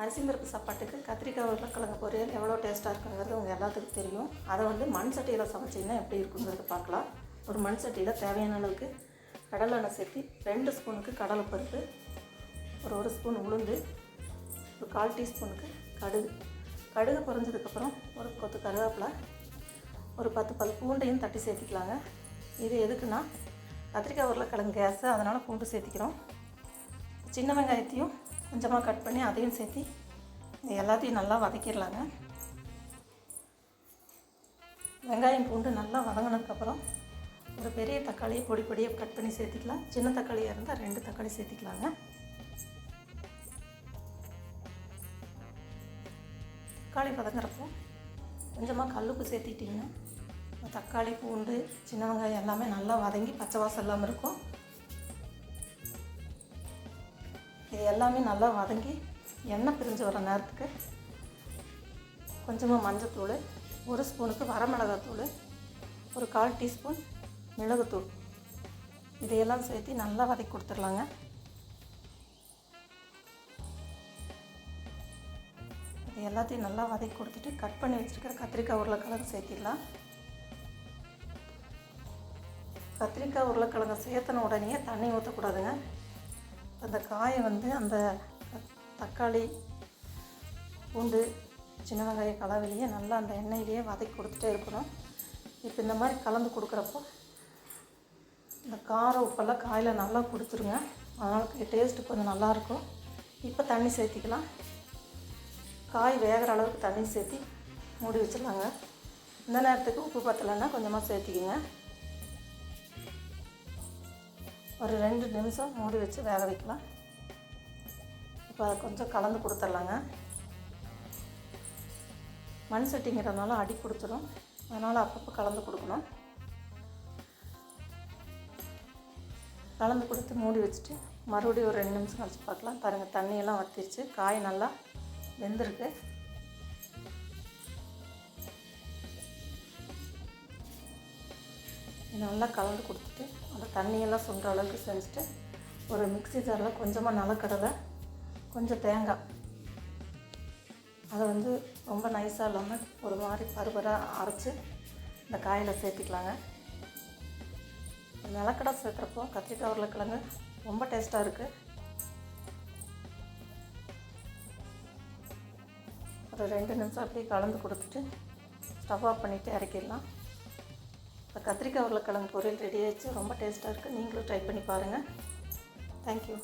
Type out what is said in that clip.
அரிசி பருப்பு சாப்பாட்டுக்கு கத்திரிக்காய் உருளைக்கிழங்கு பொரியல் எவ்வளோ டேஸ்ட்டாக இருக்குங்கிறது உங்கள் எல்லாத்துக்கும் தெரியும். அதை வந்து மண் சட்டியில் சமைச்சிங்கன்னா எப்படி இருக்குங்கிறது பார்க்கலாம். ஒரு மண் சட்டியில் தேவையான அளவுக்கு கடலை எண்ணெய் சேர்த்து ரெண்டு ஸ்பூனுக்கு கடலை பருப்பு ஒரு ஒரு ஸ்பூன் உளுந்து ஒரு கால் டீஸ்பூனுக்கு கடுகு. கடுகு பொறிஞ்சதுக்கப்புறம் ஒரு கொத்து கருவேப்பிலை ஒரு பத்து பல் பூண்டையும் தட்டி சேர்த்திக்கலாங்க. இது எதுக்குன்னா கத்திரிக்காய் உருளைக்கிழங்கு கேஸு அதனால் பூண்டு சேர்த்திக்கிறோம். சின்ன வெங்காயத்தையும் கொஞ்சமாக கட் பண்ணி அதையும் சேர்த்து இது எல்லாத்தையும் நல்லா வதக்கிடலாங்க. வெங்காயம் பூண்டு நல்லா வதங்கினதுக்கப்புறம் ஒரு பெரிய தக்காளியை பொடி பொடியாக கட் பண்ணி சேர்த்திக்கலாம். சின்ன தக்காளியாக இருந்தால் ரெண்டு தக்காளி சேர்த்திக்கலாங்க. தக்காளி வதங்குறப்போ கொஞ்சமாக கல்லுப்பு சேர்த்திட்டிங்கன்னா தக்காளி பூண்டு சின்ன வெங்காயம் எல்லாமே நல்லா வதங்கி பச்சை வாசம் இல்லாமல் இருக்கும். இது எல்லாமே நல்லா வதங்கி எண்ணெய் பிரிஞ்சு வர நேரத்துக்கு கொஞ்சமாக மஞ்சத்தூள் ஒரு ஸ்பூனுக்கு வரமிளகாத்தூள் ஒரு கால் டீஸ்பூன் மிளகுத்தூள். இதையெல்லாம் சேர்த்து நல்லா வதக்கி கொடுத்துடலாங்க. இது எல்லாத்தையும் நல்லா வதக்கி கொடுத்துட்டு கட் பண்ணி வச்சுருக்கிற கத்திரிக்காய் உருளைக்கிழங்கு சேர்த்திடலாம். கத்திரிக்காய் உருளைக்கிழங்கு சேர்த்தன உடனே தண்ணி ஊற்றக்கூடாதுங்க அந்த காயை வந்து அந்த தக்காளி பூண்டு சின்ன வெங்காய கலவையிலேயே நல்லா அந்த எண்ணெயிலேயே வதக்கி கொடுத்துட்டே இருக்கணும். இப்போ இந்த மாதிரி கலந்து கொடுக்குறப்போ இந்த காரம் உப்பெல்லாம் காயில் நல்லா கொடுத்துருங்க. அதனால் டேஸ்ட்டு கொஞ்சம் நல்லாயிருக்கும் இப்போ தண்ணி சேர்த்திக்கலாம். காய் வேகிற அளவுக்கு தண்ணி சேர்த்தி மூடி வச்சிடலாங்க. இந்த நேரத்துக்கு உப்பு பத்தலைன்னா கொஞ்சமாக சேர்த்திக்கிங்க. ஒரு ரெண்டு நிமிஷம் மூடி வச்சு வேக வைக்கலாம். இப்போ அதை கொஞ்சம் கலந்து கொடுத்துட்லாங்க. மண் சட்டிங்கிறதுனால அடி கொடுத்துரும். அதனால் அப்பப்போ கலந்து கொடுக்கணும். கலந்து கொடுத்து மூடி வச்சுட்டு மறுபடியும் ஒரு ரெண்டு நிமிஷம் கழிச்சு பார்க்கலாம். பாருங்கள் தண்ணியெல்லாம் வற்றிருச்சு காய் நல்லா வெந்திருக்கு. நல்லா கலந்து கொடுத்துட்டு அந்த தண்ணியெல்லாம் சுண்டுற அளவுக்கு செஞ்சுட்டு ஒரு மிக்ஸி ஜாரில் கொஞ்சமாக நிலக்கடலை கொஞ்சம் தேங்காய். அதை வந்து ரொம்ப நைஸாக இல்லாமல் ஒரு மாதிரி பருபராக அரைச்சி இந்த காயில் சேர்த்திக்கலாங்க. நிலக்கடை சேர்த்துறப்போ கத்திரிக்காய் உருளைக்கிழங்கு ரொம்ப டேஸ்ட்டாக இருக்குது ஒரு ரெண்டு நிமிஷம் அப்படியே கலந்து கொடுத்துட்டு ஸ்டவ் ஆஃப் பண்ணிவிட்டு இறக்கிடலாம். இப்போ கத்திரிக்காய் உருளைக்கிழங்கு பொரியல் ரெடி ஆயிடுச்சு. ரொம்ப டேஸ்ட்டாக இருக்குது நீங்களும் ட்ரை பண்ணி பாருங்கள் தேங்க்யூ